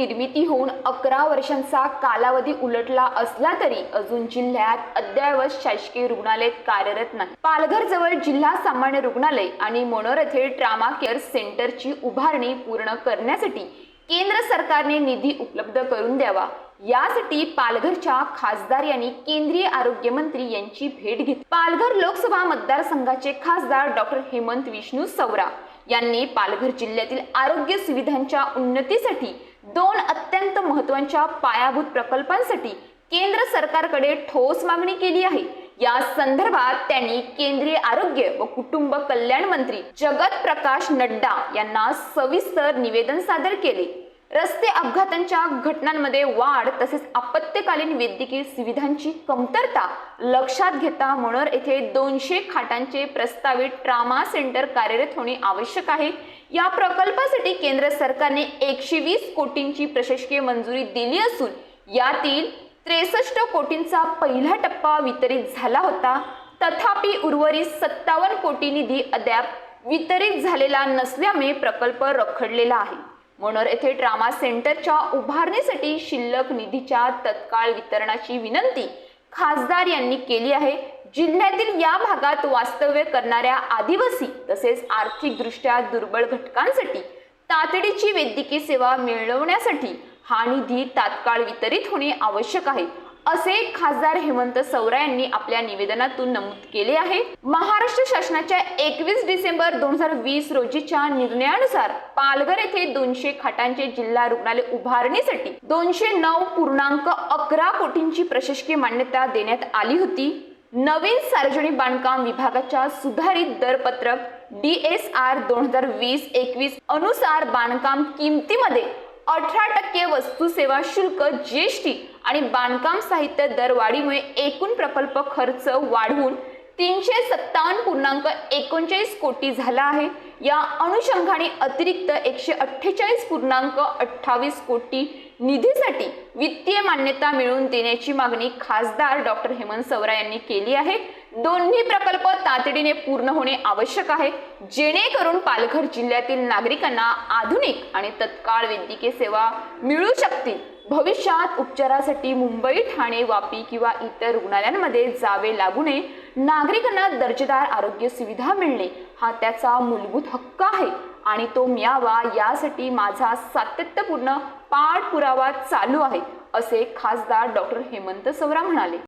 निर्मिती होऊन अकरा वर्षांचा कालावधी उलटला असला तरी अजून जिल्ह्यात अद्ययावत शासकीय रुग्णालय कार्यरत नाही पालघर जवळ जिल्हा सामान्य रुग्णालय आणि मनोरथे ट्रामा केअर सेंटरची उभारणी पूर्ण करण्यासाठी केंद्र सरकारने निधी उपलब्ध करून द्यावा. यासाठी पालघरच्या खासदार यांनी केंद्रीय आरोग्य मंत्री यांची भेट घेतली. पालघर लोकसभा मतदारसंघाचे खासदार डॉक्टर हेमंत विष्णू सवरा यांनी पालघर जिल्ह्यातील आरोग्य सुविधांच्या उन्नतीसाठी दोन अत्यंत महत्त्वाच्या पायाभूत प्रकल्पांसाठी केंद्र सरकारकडे ठोस मागणी केली आहे. या संदर्भात त्यांनी केंद्रीय आरोग्य व कुटुंब कल्याण मंत्री जगत प्रकाश नड्डा यांना सविस्तर निवेदन सादर केले. रस्ते अपघातांच्या घटनांमध्ये वाढ तसेच आपत्कालीन वैद्यकीय सुविधांची कमतरता लक्षात घेता मनोर येथे दोनशे खाटांचे प्रस्तावित ट्रामा सेंटर कार्यरत होणे आवश्यक आहे. या प्रकल्पासाठी केंद्र सरकारने एकशे वीस कोटींची प्रशासकीय मंजुरी दिली असून यातील त्रेसष्ट कोटींचा पहिला टप्पा वितरित झाला होता. तथापि उर्वरित सत्तावन्न कोटी निधी अद्याप वितरित झालेला नसल्यामुळे प्रकल्प रखडलेला आहे. मनोर येथे ट्रामा सेंटरच्या उभारणीसाठी शिल्लक निधीच्या तत्काळ वितरणाची विनंती खासदार यांनी केली आहे. जिल्ह्यातील या भागात वास्तव्य करणाऱ्या आदिवासी तसेच आर्थिकदृष्ट्या दुर्बल घटकांसाठी तातडीची वैद्यकीय सेवा मिळवण्यासाठी हा निधी तात्काळ वितरित होणे आवश्यक आहे. असे खासदार हेमंत सवरा यांनी आपल्या निवेदनातून नमूद केले आहे. महाराष्ट्र शासनाच्या एकवीस डिसेंबर दोन हजार वीस रोजीच्या निर्णयानुसार पालघर येथे दोनशे खाटांचे जिल्हा रुग्णालय उभारणीसाठी दोनशे नऊ पूर्णांक अकरा कोटींची प्रशासकीय मान्यता देण्यात आली होती. नवीन सार्वजनिक बांधकाम विभागाच्या सुधारित दरपत्रक डी एस आर दोन हजार वीस एकवीस अनुसार बांधकाम किमतीमध्ये अठरा टक्के वस्तू सेवा शुल्क जीएसटी आणि बांधकाम साहित्य दरवाढीमुळे एकूण प्रकल्प खर्च वाढवून तीनशे सत्तावन्न पूर्णांक एकोणचाळीस कोटी झाला आहे. या अनुषंगाने अतिरिक्त एकशे अठ्ठेचाळीस पूर्णांक अठ्ठावीस कोटी निधीसाठी वित्तीय मान्यता मिळवून देण्याची मागणी खासदार डॉक्टर हेमंत सवरा यांनी केली आहे. दोन्ही प्रकल्प तातडीने पूर्ण होणे आवश्यक आहे. जेणेकरून पालघर जिल्ह्यातील नागरिकांना आधुनिक आणि तत्काळ वैद्यकीय सेवा मिळू शकतील. भविष्यात उपचारासाठी मुंबई ठाणे वापी किंवा इतर रुग्णालयांमध्ये जावे लागू नये. नागरिकांना दर्जेदार आरोग्य सुविधा मिळणे हा त्याचा मूलभूत हक्क आहे आणि तो मिळावा यासाठी माझा सातत्यपूर्ण पाठपुरावा चालू आहे असे खासदार डॉक्टर हेमंत सवरा म्हणाले.